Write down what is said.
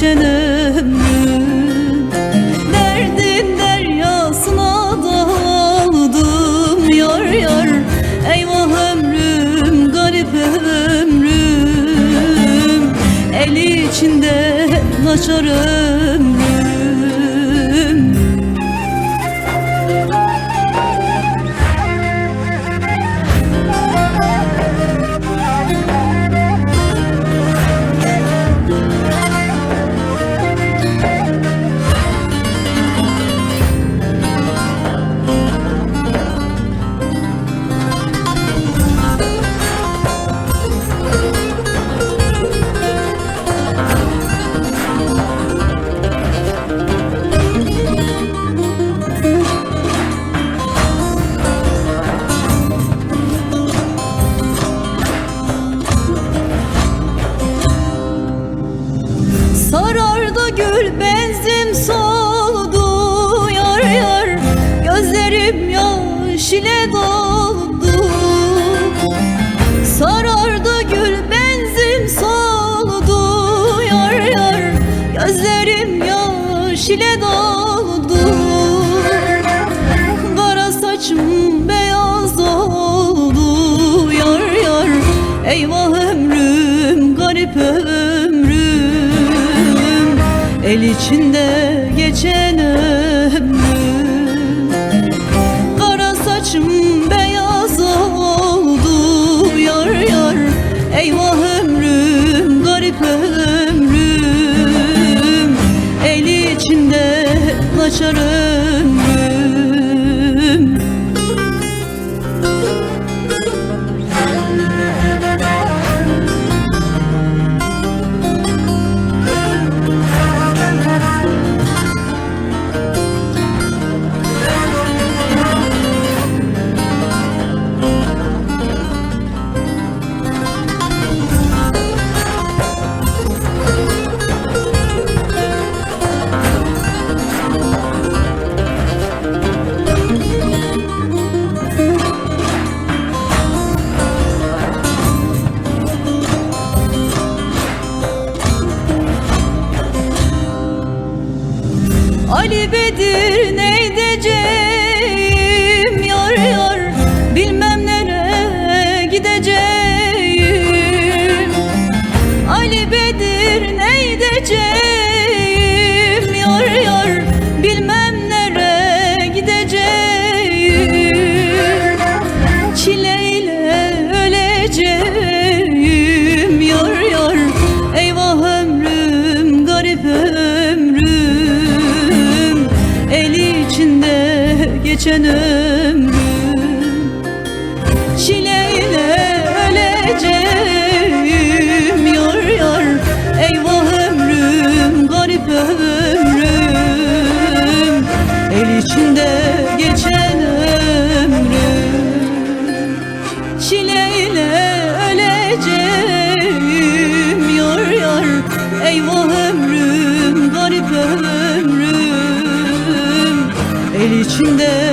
geçen Derdin deryasına daldım yar yar. Eyvah ömrüm garip ömrüm. El içinde naçarım. çile doldu Kara saçım beyaz oldu. Yar yar eyvah ömrüm garip ömrüm. El içinde geçen Ali Bedir ne neydecek? içinde geçen ömrüm. Çile içinde